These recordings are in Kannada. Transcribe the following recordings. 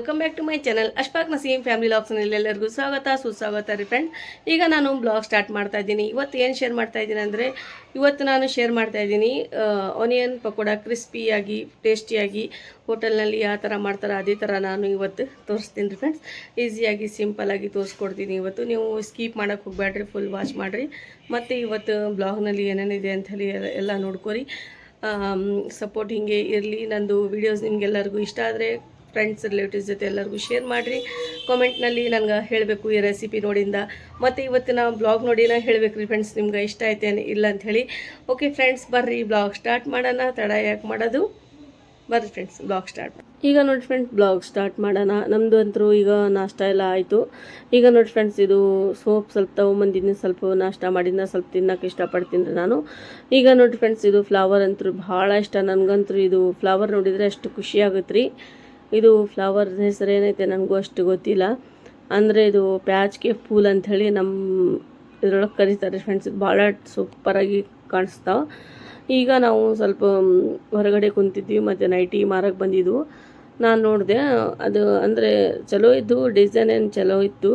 Welcome back to my channel Ashfaq Naseem family ಲಾಗ್ಸ್ನಲ್ಲಿ ಎಲ್ಲರಿಗೂ ಸ್ವಾಗತ, ಸುಸ್ವಾಗತ ರೀ ಫ್ರೆಂಡ್ ಈಗ ನಾನು ಬ್ಲಾಗ್ ಸ್ಟಾರ್ಟ್ ಮಾಡ್ತಾ ಇದ್ದೀನಿ. ಇವತ್ತು ಏನು ಶೇರ್ ಮಾಡ್ತಾ ಇದ್ದೀನಿ ಅಂದರೆ, ಇವತ್ತು ನಾನು ಶೇರ್ ಮಾಡ್ತಾ ಇದ್ದೀನಿ ಆನಿಯನ್ ಪಕೋಡ ಕ್ರಿಸ್ಪಿಯಾಗಿ ಟೇಸ್ಟಿಯಾಗಿ ಹೋಟೆಲ್ನಲ್ಲಿ ಯಾವ ಥರ ಮಾಡ್ತಾರೆ ಅದೇ ಥರ ನಾನು ಇವತ್ತು ತೋರಿಸ್ತೀನಿ ರೀ ಫ್ರೆಂಡ್ಸ್ ಈಸಿಯಾಗಿ ಸಿಂಪಲ್ಲಾಗಿ ತೋರಿಸ್ಕೊಡ್ತೀನಿ ಇವತ್ತು. ನೀವು ಸ್ಕೀಪ್ ಮಾಡೋಕ್ಕೆ ಹೋಗಬೇಡ್ರಿ ಫುಲ್ ವಾಚ್ ಮಾಡಿರಿ. ಮತ್ತು ಇವತ್ತು ಬ್ಲಾಗ್ನಲ್ಲಿ ಏನೇನಿದೆ ಅಂತ ಹೇಳಿ ಎಲ್ಲ ನೋಡ್ಕೊರಿ. ಸಪೋರ್ಟ್ ಹಿಂಗೆ ಇರಲಿ. ನಂದು ವೀಡಿಯೋಸ್ ನಿಮಗೆಲ್ಲರಿಗೂ ಇಷ್ಟ ಆದರೆ ಫ್ರೆಂಡ್ಸ್ ರಿಲೇಟಿವ್ಸ್ ಜೊತೆ ಎಲ್ಲರಿಗೂ ಶೇರ್ ಮಾಡಿರಿ. ಕಾಮೆಂಟ್ನಲ್ಲಿ ನನಗೆ ಹೇಳಬೇಕು ಈ ರೆಸಿಪಿ ನೋಡಿಂದ. ಮತ್ತು ಇವತ್ತಿನ ಬ್ಲಾಗ್ ನೋಡಿ ನಾ ಹೇಳಬೇಕು ರೀ ಫ್ರೆಂಡ್ಸ್ ನಿಮ್ಗೆ ಇಷ್ಟ ಐತೇನು ಇಲ್ಲ ಅಂತ ಹೇಳಿ. ಓಕೆ ಫ್ರೆಂಡ್ಸ್ ಬರ್ರಿ ಬ್ಲಾಗ್ ಸ್ಟಾರ್ಟ್ ಮಾಡೋಣ. ತಡ ಯಾಕೆ ಮಾಡೋದು? ಬರ್ರಿ ಫ್ರೆಂಡ್ಸ್ ಬ್ಲಾಗ್ ಸ್ಟಾರ್ಟ್ ಈಗ ನೋಡಿ ಫ್ರೆಂಡ್ಸ್ ಬ್ಲಾಗ್ ಸ್ಟಾರ್ಟ್ ಮಾಡೋಣ. ನಮ್ಮದು ಅಂತರೂ ಈಗ ನಾಷ್ಟ ಎಲ್ಲ ಆಯಿತು. ಈಗ ನೋಡಿ ಫ್ರೆಂಡ್ಸ್ ಇದು ಸೋಪ್ ಸ್ವಲ್ಪ ತೊಗೊಂಬಂದಿದ್ದೀನಿ ಸ್ವಲ್ಪ ನಾಷ್ಟ ಮಾಡಿದ್ನ, ಸ್ವಲ್ಪ ತಿನ್ನೋಕೆ ಇಷ್ಟಪಡ್ತೀನಿ ರೀ ನಾನು. ಈಗ ನೋಡಿ ಫ್ರೆಂಡ್ಸ್ ಇದು ಫ್ಲವರ್ ಅಂತೂ ಭಾಳ ಇಷ್ಟ. ನನಗಂತೂ ಇದು ಫ್ಲವರ್ ನೋಡಿದರೆ ಅಷ್ಟು ಖುಷಿ ಆಗುತ್ತೆ ರೀ. ಇದು ಫ್ಲವರ್ ಹೆಸರು ಏನೈತೆ ನನಗೂ ಅಷ್ಟು ಗೊತ್ತಿಲ್ಲ. ಅಂದರೆ ಇದು ಪ್ಯಾಚ್ಗೆ ಫೂಲ್ ಅಂಥೇಳಿ ನಮ್ಮ ಇದ್ರೊಳಗೆ ಕರೀತಾರೆ ಫ್ರೆಂಡ್ಸ್ ಭಾಳ ಸೂಪರಾಗಿ ಕಾಣಿಸ್ತಾವೆ ಈಗ ನಾವು ಸ್ವಲ್ಪ ಹೊರಗಡೆ ಕುಂತಿದ್ವಿ, ಮತ್ತು ನೈಟಿ ಮಾರಕ್ಕೆ ಬಂದಿದ್ವು. ನಾನು ನೋಡಿದೆ, ಅದು ಅಂದರೆ ಚಲೋ ಇದ್ದು ಡಿಸೈನ್ ಏನು ಚಲೋ ಇತ್ತು.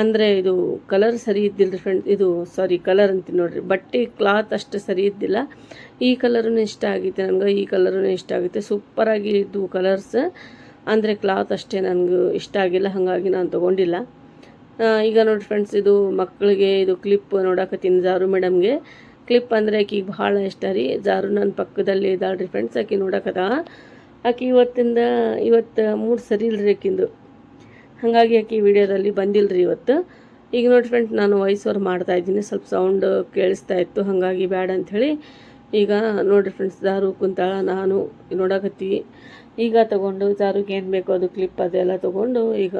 ಅಂದರೆ ಇದು ಕಲರ್ ಸರಿ ಇದ್ದಿಲ್ಲ ರೀ ಫ್ರೆಂಡ್ ಇದು ಸಾರಿ ಕಲರ್ ಅಂತೀನಿ ನೋಡಿರಿ. ಬಟ್ಟೆ ಕ್ಲಾತ್ ಅಷ್ಟು ಸರಿ ಇದ್ದಿಲ್ಲ. ಈ ಕಲರೂ ಇಷ್ಟ ಆಗಿತ್ತು ನನಗೆ, ಈ ಕಲರೂ ಇಷ್ಟ ಆಗುತ್ತೆ ಸೂಪರಾಗಿ ಇದ್ದು ಕಲರ್ಸ್ ಅಂದರೆ ಕ್ಲಾತ್ ಅಷ್ಟೇ ನನಗೆ ಇಷ್ಟ ಆಗಿಲ್ಲ, ಹಾಗಾಗಿ ನಾನು ತೊಗೊಂಡಿಲ್ಲ. ಈಗ ನೋಡಿ ಫ್ರೆಂಡ್ಸ್ ಇದು ಮಕ್ಕಳಿಗೆ ಇದು ಕ್ಲಿಪ್ ನೋಡಕತ್ತೀನಿ ಜಾರು ಮೇಡಮ್ಗೆ ಕ್ಲಿಪ್ ಅಂದರೆ ಆಕಿಗೆ ಭಾಳ ಇಷ್ಟ ರೀ. ಜಾರು ನನ್ನ ಪಕ್ಕದಲ್ಲಿ ಇದ್ದಾಳೆ ಫ್ರೆಂಡ್ಸ್ ಆಕೆ ನೋಡಕತ್ತ. ಆಕೆ ಇವತ್ತಿಂದ, ಇವತ್ತು ಮೂಡ್ ಸರಿ ಇಲ್ರಿ ಆಕಿಂದು. ಹಾಗಾಗಿ ಆಕಿ ವಿಡಿಯೋದಲ್ಲಿ ಬಂದಿಲ್ಲ ರೀ ಇವತ್ತು. ಈಗ ನೋಡಿ ಫ್ರೆಂಡ್ ನಾನು ವಾಯ್ಸ್ ಓವರ್ ಮಾಡ್ತಾ ಇದ್ದೀನಿ. ಸ್ವಲ್ಪ ಸೌಂಡ್ ಕೇಳಿಸ್ತಾ ಇತ್ತು, ಹಾಗಾಗಿ ಬ್ಯಾಡ ಅಂಥೇಳಿ. ಈಗ ನೋಡಿರಿ ಫ್ರೆಂಡ್ಸ್ ದಾರು ಕುಂತಾಳ, ನಾನು ನೋಡಕತ್ತೀವಿ ಈಗ ತಗೊಂಡು ದಾರುಗೆ ಏನು ಬೇಕೋ ಅದು ಕ್ಲಿಪ್ ಅದೆಲ್ಲ ತೊಗೊಂಡು, ಈಗ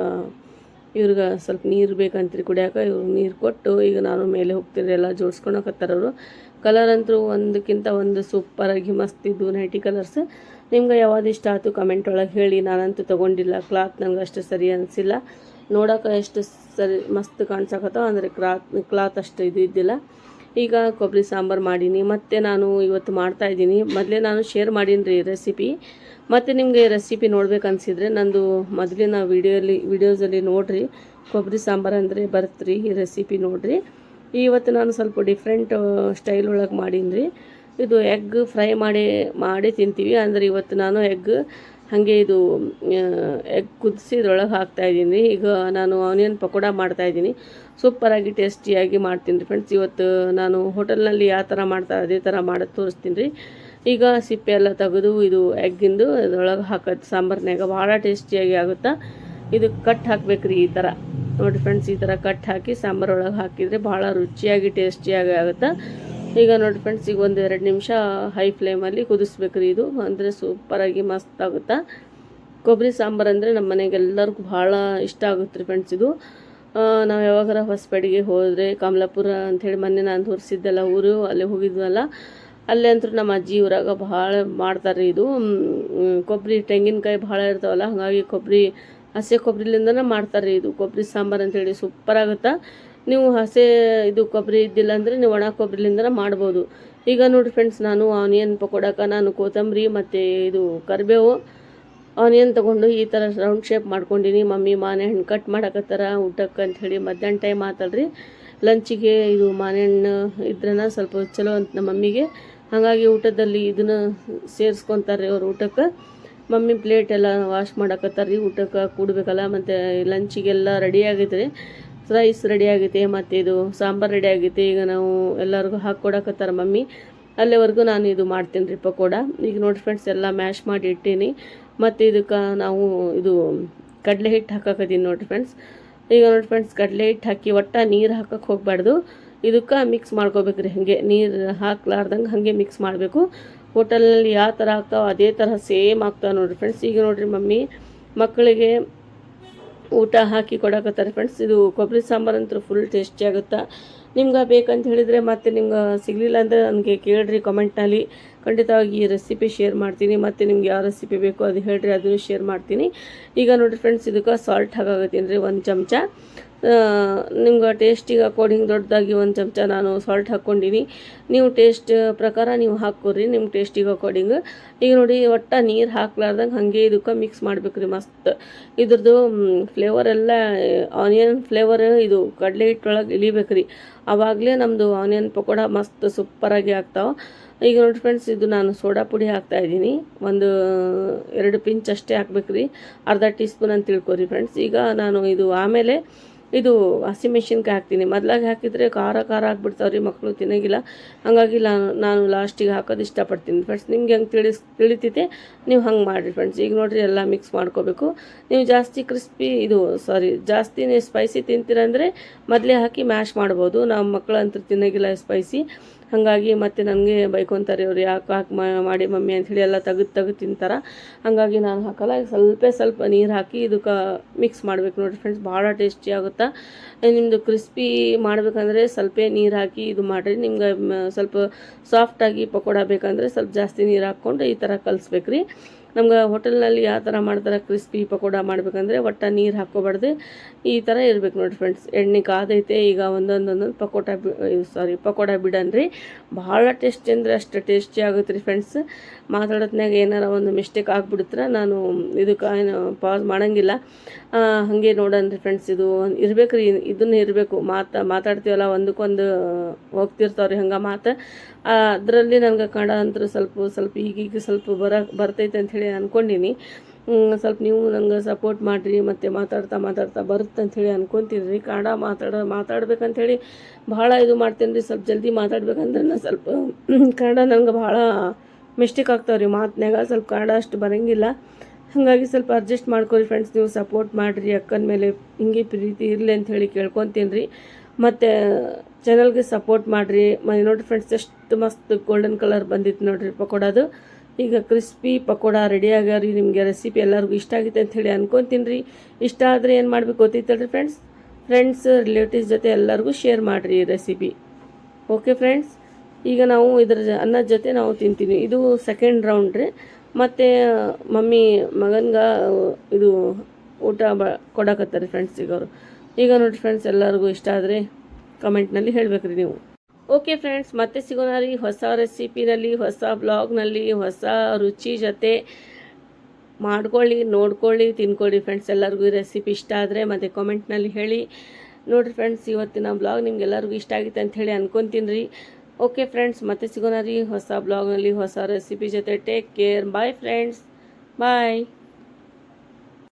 ಇವ್ರಿಗೆ ಸ್ವಲ್ಪ ನೀರು ಬೇಕಂತೀರಿ ಕುಡಿಯೋಕೆ, ಇವ್ರಿಗೆ ನೀರು ಕೊಟ್ಟು, ಈಗ ನಾನು ಮೇಲೆ ಹೋಗ್ತೀನಿ ಎಲ್ಲ ಜೋಡಿಸ್ಕೊಳಕತ್ತಾರ ಅವರು. ಕಲರ್ ಅಂತೂ ಒಂದಕ್ಕಿಂತ ಒಂದು ಸೂಪರಾಗಿ ಮಸ್ತ್ ಇದ್ದು ನೈಟಿ ಕಲರ್ಸ್ ನಿಮ್ಗೆ ಯಾವ್ದು ಇಷ್ಟ ಆಯ್ತು ಕಮೆಂಟ್ ಒಳಗೆ ಹೇಳಿ. ನಾನಂತೂ ತೊಗೊಂಡಿಲ್ಲ. ಕ್ಲಾತ್ ನನಗೆ ಅಷ್ಟು ಸರಿ ಅನಿಸಿಲ್ಲ. ನೋಡೋಕೆ ಎಷ್ಟು ಸರಿ ಮಸ್ತ್ ಕಾಣಿಸಕತ್ತೋ ಅಂದರೆ ಕ್ಲಾತ್ ಕ್ಲಾತ್ ಅಷ್ಟು ಇದು ಇದ್ದಿಲ್ಲ. ಈಗ ಕೊಬ್ಬರಿ ಸಾಂಬಾರು ಮಾಡೀನಿ. ಮತ್ತು ನಾನು ಇವತ್ತು ಮಾಡ್ತಾ ಇದ್ದೀನಿ. ಮೊದಲೇ ನಾನು ಶೇರ್ ಮಾಡೀನಿ ರೀ ರೆಸಿಪಿ ಮತ್ತು ನಿಮಗೆ ರೆಸಿಪಿ ನೋಡ್ಬೇಕು ಅನ್ಸಿದ್ರೆ ನಂದು ಮೊದಲಿನ ವೀಡಿಯೋಲಿ ವೀಡಿಯೋಸಲ್ಲಿ ನೋಡಿರಿ. ಕೊಬ್ಬರಿ ಸಾಂಬಾರು ಅಂದರೆ ಬರ್ತ್ರಿ ಈ ರೆಸಿಪಿ ನೋಡಿರಿ. ಇವತ್ತು ನಾನು ಸ್ವಲ್ಪ ಡಿಫ್ರೆಂಟ್ ಸ್ಟೈಲ್ ಒಳಗೆ ಮಾಡೀನಿ ರೀ ಇದು ಎಗ್ ಫ್ರೈ ಮಾಡಿ ಮಾಡಿ ತಿಂತೀವಿ. ಅಂದರೆ ಇವತ್ತು ನಾನು ಎಗ್ ಹಾಗೆ ಇದು ಎಗ್ ಕುದಿಸಿ ಇದ್ರೊಳಗೆ ಹಾಕ್ತಾಯಿದ್ದೀನಿ ಈಗ ನಾನು ಆನಿಯನ್ ಪಕೋಡ ಮಾಡ್ತಾಯಿದ್ದೀನಿ ಸೂಪರಾಗಿ ಟೇಸ್ಟಿಯಾಗಿ ಮಾಡ್ತೀನಿ ರೀ ಫ್ರೆಂಡ್ಸ್ ಇವತ್ತು ನಾನು ಹೋಟೆಲ್ನಲ್ಲಿ ಯಾವ ಥರ ಮಾಡ್ತಾ, ಅದೇ ಥರ ಮಾಡೋದು ತೋರಿಸ್ತೀನಿ ರೀ ಈಗ ಸಿಪ್ಪೆ ಎಲ್ಲ ತೆಗೆದು ಇದು ಎಗ್ಗಿಂದು ಇದ್ರೊಳಗೆ ಹಾಕೋದು ಸಾಂಬಾರ್ನಾಗ ಭಾಳ ಟೇಸ್ಟಿಯಾಗಿ ಆಗುತ್ತಾ. ಇದು ಕಟ್ ಹಾಕ್ಬೇಕು ರೀ ಈ ಥರ ನೋಡಿ ಫ್ರೆಂಡ್ಸ್ ಈ ಥರ ಕಟ್ ಹಾಕಿ ಸಾಂಬಾರು ಒಳಗೆ ಹಾಕಿದರೆ ಭಾಳ ರುಚಿಯಾಗಿ ಟೇಸ್ಟಿಯಾಗಿ ಆಗುತ್ತೆ? ಈಗ ನೋಡಿ ಫ್ರೆಂಡ್ಸ್ ಈಗ ಒಂದು ಎರಡು ನಿಮಿಷ ಹೈ ಫ್ಲೇಮಲ್ಲಿ ಕುದಿಸ್ಬೇಕು ರೀ ಇದು. ಅಂದರೆ ಸೂಪರಾಗಿ ಮಸ್ತ್ ಆಗುತ್ತೆ? ಕೊಬ್ಬರಿ ಸಾಂಬಾರು ಅಂದರೆ ನಮ್ಮ ಮನೆಗೆ ಎಲ್ಲರಿಗೂ ಭಾಳ ಇಷ್ಟ ಆಗುತ್ತೆ ರೀ ಫ್ರೆಂಡ್ಸ್ ಇದು ನಾವು ಯಾವಾಗಾರ ಹೊಸಪೇಟೆಗೆ ಹೋದರೆ ಕಮಲಾಪುರ ಅಂಥೇಳಿ ಮೊನ್ನೆ ನಾನು ತೋರಿಸಿದ್ದೆಲ್ಲ ಊರು ಅಲ್ಲಿ ಹೋಗಿದ್ವಲ್ಲ? ಅಲ್ಲಿ ಅಂತೂ ನಮ್ಮ ಅಜ್ಜಿ ಊರಾಗ ಭಾಳ ಮಾಡ್ತಾರೆ ಇದು. ಮ್, ಕೊಬ್ಬರಿ ತೆಂಗಿನಕಾಯಿ ಭಾಳ ಇರ್ತಾವಲ್ಲ ಹಾಗಾಗಿ ಕೊಬ್ಬರಿ ಹಸಿ ಕೊಬ್ಬರಿಲಿಂದನೇ ಮಾಡ್ತಾರೆ ಇದು. ಕೊಬ್ಬರಿ ಸಾಂಬಾರು ಅಂತೇಳಿ ಸೂಪರ್ ಆಗುತ್ತಾ. ನೀವು ಹಸೆ ಇದು ಕೊಬ್ಬರಿ ಇದ್ದಿಲ್ಲ ಅಂದರೆ ನೀವು ಒಣ ಕೊಬ್ಬರಿಲಿಂದನೇ ಮಾಡ್ಬೋದು. ಈಗ ನೋಡಿ ಫ್ರೆಂಡ್ಸ್ ನಾನು ಆನಿಯನ್ ಪಕೋಡಕ್ಕೆ ನಾನು ಕೊತ್ತಂಬರಿ ಮತ್ತು ಇದು ಕರಿಬೇವು ಆನಿಯನ್ ತೊಗೊಂಡು ಈ ಥರ ರೌಂಡ್ ಶೇಪ್ ಮಾಡ್ಕೊಂಡಿನಿ. ಮಮ್ಮಿ ಮಾನೆ ಹಣ್ಣು ಕಟ್ ಮಾಡಕತ್ತಾರ ಊಟಕ್ಕೆ ಅಂಥೇಳಿ ಮಧ್ಯಾಹ್ನ ಟೈಮ್ ಆತಲ್ರಿ. ಲಂಚಿಗೆ ಇದು ಮಾನೆಹಣ್ಣು ಇದ್ರನ ಸ್ವಲ್ಪ ಚಲೋ ಅಂತ ನಮ್ಮ ಮಮ್ಮಿಗೆ. ಹಾಗಾಗಿ ಊಟದಲ್ಲಿ ಇದನ್ನು ಸೇರಿಸ್ಕೊತಾರೆ ಅವ್ರ ಊಟಕ್ಕೆ. ಮಮ್ಮಿ ಪ್ಲೇಟ್ ಎಲ್ಲ ವಾಶ್ ಮಾಡಕತ್ತಾರ ರೀ ಊಟಕ್ಕೆ ಕೂಡಬೇಕಲ್ಲ, ಮತ್ತು ಲಂಚಿಗೆಲ್ಲ ರೆಡಿ ಆಗೈತೆ ರೀ ರೈಸ್ ರೆಡಿ ಆಗೈತೆ, ಮತ್ತು ಇದು ಸಾಂಬಾರು ರೆಡಿ ಆಗೈತೆ. ಈಗ ನಾವು ಎಲ್ಲರಿಗೂ ಹಾಕ್ಕೊಡಕತ್ತಾರ ಮಮ್ಮಿ. ಅಲ್ಲಿವರೆಗೂ ನಾನು ಇದು ಮಾಡ್ತೀನಿ ರೀ ಪಕೋಡ. ಈಗ ನೋಡಿ ಫ್ರೆಂಡ್ಸ್ ಎಲ್ಲ ಮ್ಯಾಶ್ ಮಾಡಿ ಇಟ್ಟೀನಿ. ಮತ್ತು ಇದಕ್ಕೆ ನಾವು ಇದು ಕಡಲೆ ಹಿಟ್ಟು ಹಾಕಕತ್ತೀನಿ ನೋಡಿರಿ ಫ್ರೆಂಡ್ಸ್ ಈಗ ನೋಡಿ ಫ್ರೆಂಡ್ಸ್ ಕಡಲೆ ಹಿಟ್ಟು ಹಾಕಿ ಒಟ್ಟು ನೀರು ಹಾಕಕ್ಕೆ ಹೋಗಬಾರ್ದು. ಇದಕ್ಕೆ ಮಿಕ್ಸ್ ಮಾಡ್ಕೋಬೇಕು ರೀ ಹಾಗೆ ನೀರು ಹಾಕ್ಲಾರ್ದಂಗೆ ಹಾಗೆ ಮಿಕ್ಸ್ ಮಾಡಬೇಕು. ಹೋಟೆಲ್ನಲ್ಲಿ ಯಾವ ಥರ ಆಗ್ತಾವೆ ಅದೇ ಥರ ಸೇಮ್ ಆಗ್ತಾವೆ ನೋಡಿರಿ ಫ್ರೆಂಡ್ಸ್ ಈಗ ನೋಡಿರಿ ಮಮ್ಮಿ, ಮಕ್ಕಳಿಗೆ ಊಟ ಹಾಕಿ ಕೊಡಕತ್ತಾರೆ ಫ್ರೆಂಡ್ಸ್ ಇದು ಕೊಬ್ಬರಿ ಸಾಂಬಾರು ಅಂತೂ ಫುಲ್ ಟೇಸ್ಟಿ ಆಗುತ್ತೆ? ನಿಮ್ಗೆ ಬೇಕಂತ ಹೇಳಿದರೆ ಮತ್ತೆ ನಿಮ್ಗೆ ಸಿಗಲಿಲ್ಲ ಅಂದರೆ ನನಗೆ ಕೇಳಿರಿ ಕಮೆಂಟ್ನಲ್ಲಿ ಖಂಡಿತವಾಗಿ ಈ ರೆಸಿಪಿ ಶೇರ್ ಮಾಡ್ತೀನಿ. ಮತ್ತು ನಿಮ್ಗೆ ಯಾವ ರೆಸಿಪಿ ಬೇಕೋ ಅದು ಹೇಳಿರಿ, ಅದನ್ನು ಶೇರ್ ಮಾಡ್ತೀನಿ. ಈಗ ನೋಡಿರಿ ಫ್ರೆಂಡ್ಸ್ ಇದಕ್ಕೆ ಸಾಲ್ಟ್ ಹಾಕಾಗತ್ತೀನಿ ರೀ ಒಂದು ಚಮಚ ನಿಮ್ಗೆ ಟೇಸ್ಟಿಗೆ ಅಕೋರ್ಡಿಂಗ್ ದೊಡ್ಡದಾಗಿ ಒಂದು ಚಮಚ ನಾನು ಸಾಲ್ಟ್ ಹಾಕ್ಕೊಂಡೀನಿ. ನೀವು ಟೇಸ್ಟ್ ಪ್ರಕಾರ ನೀವು ಹಾಕೋರಿ ನಿಮ್ಮ ಟೇಸ್ಟಿಗೆ ಅಕೋರ್ಡಿಂಗ್ ಈಗ ನೋಡಿ, ಒಟ್ಟು ನೀರು ಹಾಕ್ಲಾರ್ದಂಗೆ ಹಾಗೆ ಇದಕ್ಕೆ ಮಿಕ್ಸ್ ಮಾಡ್ಬೇಕು ರೀ ಮಸ್ತ್. ಇದ್ರದ್ದು ಫ್ಲೇವರ್ ಎಲ್ಲ ಆನಿಯನ್ ಫ್ಲೇವರ್ ಇದು ಕಡಲೆ ಹಿಟ್ಟೊಳಗೆ ಇಳಿಬೇಕು ರೀ ಆವಾಗಲೇ ನಮ್ಮದು ಆನಿಯನ್ ಪಕೋಡ ಮಸ್ತ್ ಸೂಪರಾಗಿ ಆಗ್ತಾವೆ. ಈಗ ನೋಡಿ ಫ್ರೆಂಡ್ಸ್ ಇದು ನಾನು ಸೋಡಾ ಪುಡಿ ಹಾಕ್ತಾ ಇದ್ದೀನಿ. ಒಂದು ಎರಡು ಪಿಂಚ್ ಅಷ್ಟೇ ಹಾಕ್ಬೇಕು ರೀ ಅರ್ಧ ಟೀ ಸ್ಪೂನ್ ಅಂತ ತಿಳ್ಕೊರಿ ಫ್ರೆಂಡ್ಸ್ ಈಗ ನಾನು ಇದು ಆಮೇಲೆ ಇದು ಹಸಿಮೆಣ್ಸಿನ್ಕಾಯಿ ಹಾಕ್ತೀನಿ. ಮೊದ್ಲಾಗಿ ಹಾಕಿದರೆ ಖಾರ ಖಾರ ಆಗಿಬಿಡ್ತಾವ್ರಿ ಮಕ್ಕಳು ತಿನ್ನೋಗಿಲ್ಲ. ಹಾಗಾಗಿ ನಾನು ನಾನು ಲಾಸ್ಟಿಗೆ ಹಾಕೋದು ಇಷ್ಟಪಡ್ತೀನಿ. ಫ್ರೆಂಡ್ಸ್ ನಿಮ್ಗೆ ಹೆಂಗೆ ತಿಳಿಸ್ ತಿಳಿತೈತೆ ನೀವು ಹಂಗೆ ಮಾಡಿರಿ ಫ್ರೆಂಡ್ಸ್ ಈಗ ನೋಡಿರಿ ಎಲ್ಲ ಮಿಕ್ಸ್ ಮಾಡ್ಕೋಬೇಕು. ನೀವು ಜಾಸ್ತಿ ಕ್ರಿಸ್ಪಿ ಇದು ಸಾರಿ ಜಾಸ್ತಿ ಸ್ಪೈಸಿ ತಿಂತೀರಂದರೆ ಮೊದಲೇ ಹಾಕಿ ಮ್ಯಾಶ್ ಮಾಡ್ಬೋದು. ನಮ್ಮ ಮಕ್ಕಳಂತೂ ತಿನ್ನೋಗಿಲ್ಲ ಸ್ಪೈಸಿ ಹಾಗಾಗಿ ಮತ್ತೆ ನನಗೆ ಬೈಕೊಂತಾರೆ ಇವ್ರು, ಯಾಕೆ ಹಾಕಿ ಮಾಡಿ ಮಮ್ಮಿ ಅಂಥೇಳಿ ಎಲ್ಲ ತೆಗೆದು ತೆಗೆದು ತಿಂತಾರೆ. ಹಾಗಾಗಿ ನಾನು ಹಾಕಲ್ಲ, ಸ್ವಲ್ಪ ಸ್ವಲ್ಪ ನೀರು ಹಾಕಿ ಇದಕ್ಕೆ ಮಿಕ್ಸ್ ಮಾಡಬೇಕು ನೋಡಿ ಫ್ರೆಂಡ್ಸ್ ಭಾಳ ಟೇಸ್ಟಿ ಆಗುತ್ತೆ. ನಿಮ್ಮದು ಕ್ರಿಸ್ಪಿ ಮಾಡಬೇಕಂದ್ರೆ ಸ್ವಲ್ಪ ನೀರು ಹಾಕಿ ಇದು ಮಾಡಿರಿ, ನಿಮ್ಗೆ ಸ್ವಲ್ಪ ಸಾಫ್ಟಾಗಿ ಪಕೋಡ ಬೇಕಂದರೆ ಸ್ವಲ್ಪ ಜಾಸ್ತಿ ನೀರು ಹಾಕ್ಕೊಂಡು ಈ ಥರ ಕಲಿಸ್ಬೇಕು ರೀ ನಮ್ಗೆ ಹೋಟೆಲ್ನಲ್ಲಿ ಯಾವ ಥರ ಮಾಡ್ತಾರೆ, ಕ್ರಿಸ್ಪಿ ಪಕೋಡ ಮಾಡಬೇಕಂದ್ರೆ ಒಟ್ಟು ನೀರು ಹಾಕ್ಕೋಬಾರ್ದು. ಈ ಥರ ಇರ್ಬೇಕು ನೋಡಿ ಫ್ರೆಂಡ್ಸ್ ಎಣ್ಣೆ ಕಾದೈತೆ, ಈಗ ಒಂದೊಂದೊಂದೊಂದು ಪಕೋಟ ಸಾರಿ ಪಕೋಡ ಬಿಡನ್ರಿ. ಭಾಳ ಟೇಸ್ಟಿ ಅಂದರೆ ಅಷ್ಟು ಟೇಸ್ಟಿ ಆಗುತ್ತೆ ರೀ ಫ್ರೆಂಡ್ಸ್ ಮಾತಾಡೋತ್ನಾಗ ಏನಾರ ಒಂದು ಮಿಸ್ಟೇಕ್ ಆಗಿಬಿಡ್ತಾರೆ ನಾನು ಇದಕ್ಕೆ ಏನು ಪಾಸ್ ಮಾಡೋಂಗಿಲ್ಲ. ಹಾಗೆ ನೋಡನ್ರಿ ಫ್ರೆಂಡ್ಸ್ ಇದು ಇರಬೇಕು ರೀ, ಇದನ್ನು ಇರಬೇಕು. ಮಾತಾ, ಮಾತಾಡ್ತೀವಲ್ಲ, ಒಂದಕ್ಕೊಂದು ಹೋಗ್ತಿರ್ತಾವ್ರಿ ಹಂಗೆ ಮಾತು. ಅದರಲ್ಲಿ ನನಗೆ ಕನ್ನಡ ಅಂತೂ ಸ್ವಲ್ಪ ಸ್ವಲ್ಪ ಈಗೀಗ ಸ್ವಲ್ಪ ಬರ, ಬರ್ತೈತೆ ಅಂಥೇಳಿ ಅಂದ್ಕೊಂಡೀನಿ ಸ್ವಲ್ಪ ನೀವು ನಂಗೆ ಸಪೋರ್ಟ್ ಮಾಡಿರಿ, ಮತ್ತು ಮಾತಾಡ್ತಾ ಮಾತಾಡ್ತಾ ಬರುತ್ತೆ ಅಂಥೇಳಿ ರೀ ಕನ್ನಡ ಮಾತಾಡ ಮಾತಾಡ್ಬೇಕಂಥೇಳಿ ಭಾಳ ಇದು ಮಾಡ್ತೀನಿ ರೀ ಸ್ವಲ್ಪ ಜಲ್ದಿ ಮಾತಾಡ್ಬೇಕಂದ್ರೆ ನಾನು ಸ್ವಲ್ಪ ಕನ್ನಡ ನಂಗೆ ಭಾಳ ಮಿಸ್ಟೇಕ್ ಆಗ್ತಾವೆ ರೀ ಮಾತಿನಾಗ ಸ್ವಲ್ಪ ಕನ್ನಡ ಅಷ್ಟು ಬರೋಂಗಿಲ್ಲ. ಹಾಗಾಗಿ ಸ್ವಲ್ಪ ಅಡ್ಜಸ್ಟ್ ಮಾಡ್ಕೊರಿ ಫ್ರೆಂಡ್ಸ್ ನೀವು ಸಪೋರ್ಟ್ ಮಾಡಿರಿ. ಅಕ್ಕನ ಮೇಲೆ ಹಿಂಗೆ ಪ್ರೀತಿ ಇರಲಿ ಅಂತ ಹೇಳಿ ಕೇಳ್ಕೊತೀನಿ ರೀ ಮತ್ತು ಚಾನಲ್ಗೆ ಸಪೋರ್ಟ್ ಮಾಡಿರಿ. ನೋಡಿರಿ ಫ್ರೆಂಡ್ಸ್ ಎಷ್ಟು ಮಸ್ತ್ ಗೋಲ್ಡನ್ ಕಲರ್ ಬಂದಿತ್ತು ನೋಡಿರಿ ಪಕೋಡದು ಈಗ ಕ್ರಿಸ್ಪಿ ಪಕೋಡ ರೆಡಿ ಆಗ್ಯಾವ ರೀ ನಿಮಗೆ ರೆಸಿಪಿ ಎಲ್ಲರಿಗೂ ಇಷ್ಟ ಆಗುತ್ತೆ ಅಂತ ಹೇಳಿ ಅನ್ಕೊತೀನಿ ರೀ. ಇಷ್ಟ ಆದರೆ ಏನು ಮಾಡಬೇಕು ಗೊತ್ತಿತ್ತಲ್ರಿ ಫ್ರೆಂಡ್ಸ್ ಫ್ರೆಂಡ್ಸ್ ರಿಲೇಟಿವ್ಸ್ ಜೊತೆ ಎಲ್ಲರಿಗೂ ಶೇರ್ ಮಾಡಿರಿ ಈ ರೆಸಿಪಿ ಓಕೆ ಫ್ರೆಂಡ್ಸ್ ಈಗ ನಾವು ಇದರ ಅನ್ನದ ಜೊತೆ ನಾವು ತಿಂತೀವಿ. ಇದು ಸೆಕೆಂಡ್ ರೌಂಡ್ ರೀ. ಮತ್ತು, ಮಮ್ಮಿ ಮಗನ್ಗೆ, ಇದು ಊಟ ಬ, ಕೊಡಕತ್ತಾರೆ ಫ್ರೆಂಡ್ಸ್ ಈಗ ಅವರು. ಈಗ ನೋಡಿ ಫ್ರೆಂಡ್ಸ್ ಎಲ್ಲರಿಗೂ ಇಷ್ಟ ಆದರೆ ಕಮೆಂಟ್ನಲ್ಲಿ ಹೇಳಬೇಕ್ರಿ ನೀವು. ಓಕೆ ಫ್ರೆಂಡ್ಸ್ ಮತ್ತೆ ಸಿಗೋಣ ರೀ ಹೊಸ ರೆಸಿಪಿನಲ್ಲಿ ಹೊಸ ಬ್ಲಾಗ್ನಲ್ಲಿ ಹೊಸ ರುಚಿ ಜೊತೆ ಮಾಡ್ಕೊಳ್ಳಿ, ನೋಡ್ಕೊಳ್ಳಿ, ತಿನ್ಕೊಳ್ಳಿ ಫ್ರೆಂಡ್ಸ್ ಎಲ್ಲರಿಗೂ ಈ ರೆಸಿಪಿ ಇಷ್ಟ ಆದರೆ ಮತ್ತು ಕಾಮೆಂಟ್ನಲ್ಲಿ ಹೇಳಿ. ನೋಡಿರಿ ಫ್ರೆಂಡ್ಸ್ ಇವತ್ತಿನ ಬ್ಲಾಗ್ ನಿಮ್ಗೆ ಎಲ್ಲರಿಗೂ ಇಷ್ಟ ಆಗಿತ್ತು ಅಂತ ಹೇಳಿ ರೀ. ಓಕೆ ಫ್ರೆಂಡ್ಸ್ ಮತ್ತೆ ಸಿಗೋಣ ರೀ ಹೊಸ ಬ್ಲಾಗ್ನಲ್ಲಿ ಹೊಸ ರೆಸಿಪಿ ಜೊತೆ. Take care bye friends bye